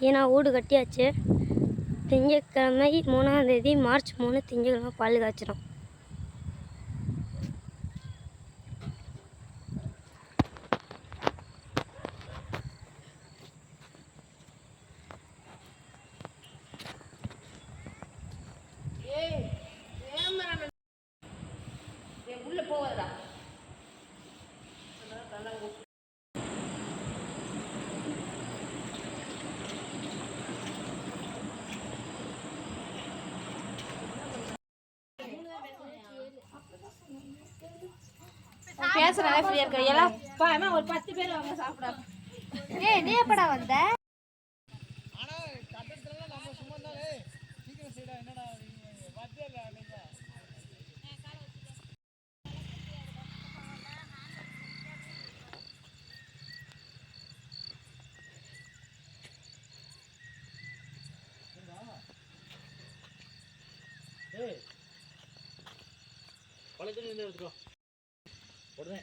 ஏன்னா வீடு கட்டியாச்சு. திங்கட்கிழமை மூணாம் தேதி மார்ச் மூணு திங்கட்கிழமை பால் காய்ச்சிரும். பேசுறேன் ஃப்ரீயா இருக்க. எல்லாம் பாமா ஒரு பத்து பேர் வாங்க சாப்பிட ஏய் நீ எப்படா வந்த? பழத்துல இருந்து எடுத்துக்கோ. உடனே